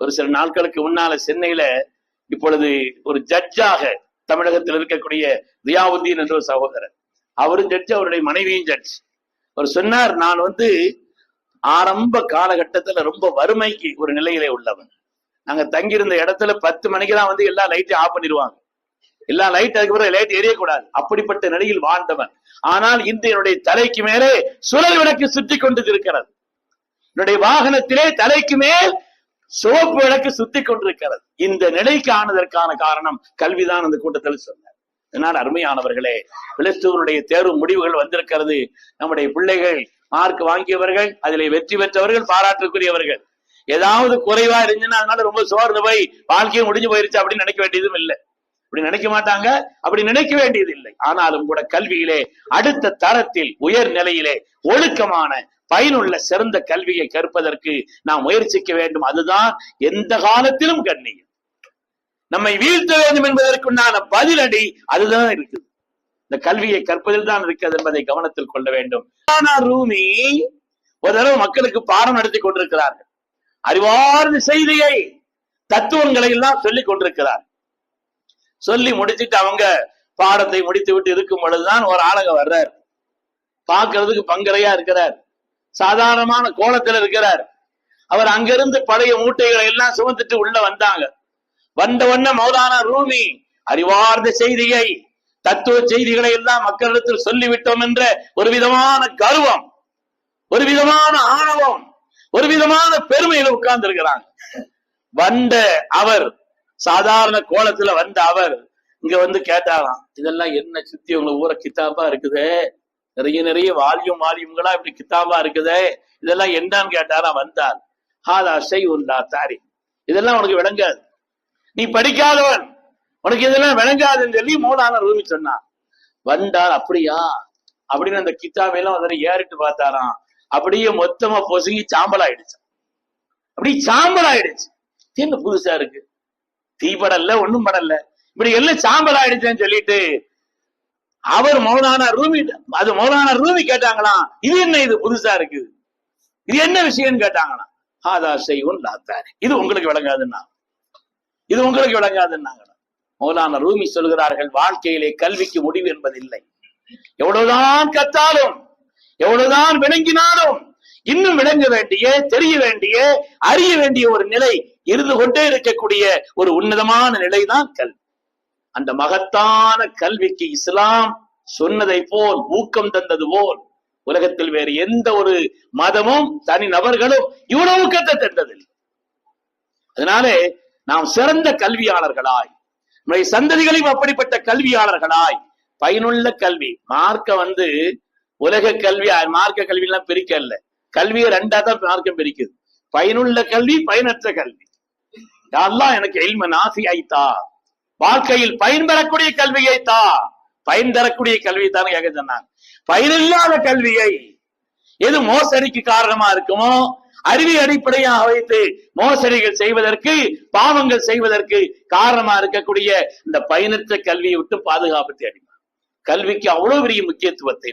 ஒரு சில நாட்களுக்கு முன்னால சென்னையில இப்பொழுது ஒரு ஜட்ஜாக தமிழகத்தில் இருக்கக்கூடிய ரியாவுத்தீன் என்ற ஒரு சகோதரர். அவரும் ஜட்ஜ் அவருடைய மனைவியும் ஜட்ஜ் அவர் சொன்னார் நான் வந்து ஆரம்ப காலகட்டத்துல ரொம்ப வறுமைக்கு ஒரு நிலையிலே உள்ளவன். நாங்க தங்கியிருந்த இடத்துல பத்து மணிக்கு தான் வந்து எல்லா லைட்டையும் ஆஃப் பண்ணிடுவாங்க. எல்லா லைட் அதுக்கப்புறம் லைட் எரியக்கூடாது. அப்படிப்பட்ட நிலையில் வாழ்ந்தவன். ஆனால் இன்று என்னுடைய தலைக்கு மேலே சுழல் விளக்கு சுற்றி கொண்டு இருக்கிறது என்னுடைய வாகனத்திலே தலைக்கு மேல் சிவப்பு விளக்கு சுத்தி கொண்டிருக்கிறது. இந்த நிலைக்கு ஆனதற்கான காரணம் கல்விதான் அந்த கூட்டத்தில் சொன்னார். இதனால் அருமையானவர்களே பிளஸ்டூனுடைய தேர்வு முடிவுகள் வந்திருக்கிறது. நம்முடைய பிள்ளைகள் மார்க் வாங்கியவர்கள் அதிலே வெற்றி பெற்றவர்கள் பாராட்டுக்குரியவர்கள். ஏதாவது குறைவா இருந்துச்சுன்னா அதனால ரொம்ப சோர்ந்து போய் வாழ்க்கையும் முடிஞ்சு போயிருச்சு அப்படின்னு நினைக்க வேண்டியதும் இல்லை. அப்படி நினைக்க மாட்டாங்க. அப்படி நினைக்க வேண்டியது இல்லை. ஆனாலும் கூட கல்வியிலே அடுத்த தரத்தில் உயர் நிலையிலே ஒழுக்கமான பயனுள்ள சிறந்த கல்வியை கற்பதற்கு நாம் முயற்சிக்க வேண்டும். அதுதான் எந்த காலத்திலும் கண்ணியம். நம்மை வீழ்த்த வேண்டும் என்பதற்குண்டான பதிலடி அதுதான் இருக்குது. இந்த கல்வியை கற்பதில் தான் இருக்கிறது என்பதை கவனத்தில் கொள்ள வேண்டும். ஆனா ரூமி ஒரு தடவை மக்களுக்கு பாடம் நடத்தி கொண்டிருக்கிறார்கள். அறிவார்ந்த செய்தியை தத்துவங்களை எல்லாம் சொல்லிக் கொண்டிருக்கிறார் சொல்லி முடிச்சிட்டு அவங்க பாடத்தை முடித்து விட்டு இருக்கும் பொழுதுதான் ஒரு ஆளுங்க வர்றார். பாக்குறதுக்கு பங்கரையா இருக்கிறார். சாதாரணமான கோலத்துல இருக்கிறார். அவர் அங்கிருந்து பழைய மூட்டைகளை எல்லாம் சுமந்துட்டு உள்ள வந்தாங்க. வந்த உடனே மௌலானா ரூமி அறிவார்ந்த செய்தியை தத்துவ செய்திகளை எல்லாம் மக்களிடத்தில் சொல்லிவிட்டோம் என்ற ஒரு விதமான கர்வம் ஒரு விதமான ஆணவம் ஒரு விதமான பெருமையில உட்கார்ந்து இருக்கிறாங்க வந்த அவர் சாதாரண கோலத்துல வந்த அவர் இங்க வந்து கேட்டாராம் இதெல்லாம் என்ன சுத்தி உங்க ஊர கித்தாப்பா இருக்குது? நிறைய நிறைய வால்யூம் வால்யூம்களா இப்படி கித்தாபா இருக்குதே. இதெல்லாம் என்னன்னு கேட்டாராம் வந்தார் ஹாதா ஷை உண்டா தாரி. இதெல்லாம் உனக்கு விளங்காது. நீ படிக்காதவன். உனக்கு இதெல்லாம் விளங்காதுன்னு சொல்லி மூலான ரூமி சொன்னான். வந்தார் அப்படியா? அப்படின்னு அந்த கித்தாபையெல்லாம் வந்து ஏறிட்டு பார்த்தாராம். அப்படியே மொத்தமா பொசுங்கி சாம்பல் ஆயிடுச்சு அப்படி சாம்பல் ஆயிடுச்சு என்ன புதுசா இருக்கு? தீ படல ஒண்ணும் படல இப்படி எல்லாம் சாம்பல் ஆயிடுச்சேன்னு சொல்லிட்டு அவர் மௌலானா ரூமி அது மௌலானா ரூமி கேட்டாங்களாம் இது என்ன இது புதுசா இருக்கு இது என்ன விஷயம்னு கேட்டாங்களாம். ஆதா செய்வோம் லாத்தாரு இது உங்களுக்கு விளங்காதுன்னா. இது உங்களுக்கு விளங்காதுன்னாங்க மௌலான ரூமி சொல்கிறார்கள் வாழ்க்கையிலே கல்விக்கு முடிவு என்பதில்லை. எவ்வளவுதான் கத்தாலும் எவ்வளவுதான் விளங்கினாலும் இன்னும் விளங்க வேண்டிய தெரிய வேண்டிய அறிய வேண்டிய ஒரு நிலை இருந்து கொண்டே இருக்கக்கூடிய ஒரு உன்னதமான நிலைதான் கல்வி. அந்த மகத்தான கல்விக்கு இஸ்லாம் சொன்னதை போல் ஊக்கம் தந்தது போல் உலகத்தில் வேறு எந்த ஒரு மதமும் தனி நபர்களும் இவ்வளவு ஊக்கத்தை தந்ததில்லை. அதனாலே நாம் சிறந்த கல்வியாளர்களாய் நம்முடைய சந்ததிகளையும் அப்படிப்பட்ட கல்வியாளர்களாய் பயனுள்ள கல்வி. மார்க்க வந்து உலக கல்வி மார்க்க கல்வி எல்லாம் பிரிக்கல கல்வியை ரெண்டா தான் மார்க்கம் பிரிக்குது. பயனுள்ள கல்வி பயனற்ற கல்வி. யாரெல்லாம் எனக்கு எல்ம நாசி ஐத்தா வாழ்க்கையில் பயன் பெறக்கூடிய கல்வியை தான் பயன் தரக்கூடிய கல்வியை தான் கேட்க சொன்னாங்க. பயனில்லாத கல்வியை எது மோசடிக்கு காரணமா இருக்குமோ அறிவி அடிப்படையாக வைத்து மோசடிகள் செய்வதற்கு பாவங்கள் செய்வதற்கு காரணமா இருக்கக்கூடிய இந்த பயனற்ற கல்வியை விட்டு பாதுகாப்பு தேடினார் கல்விக்கு அவ்வளவு பெரிய முக்கியத்துவத்தை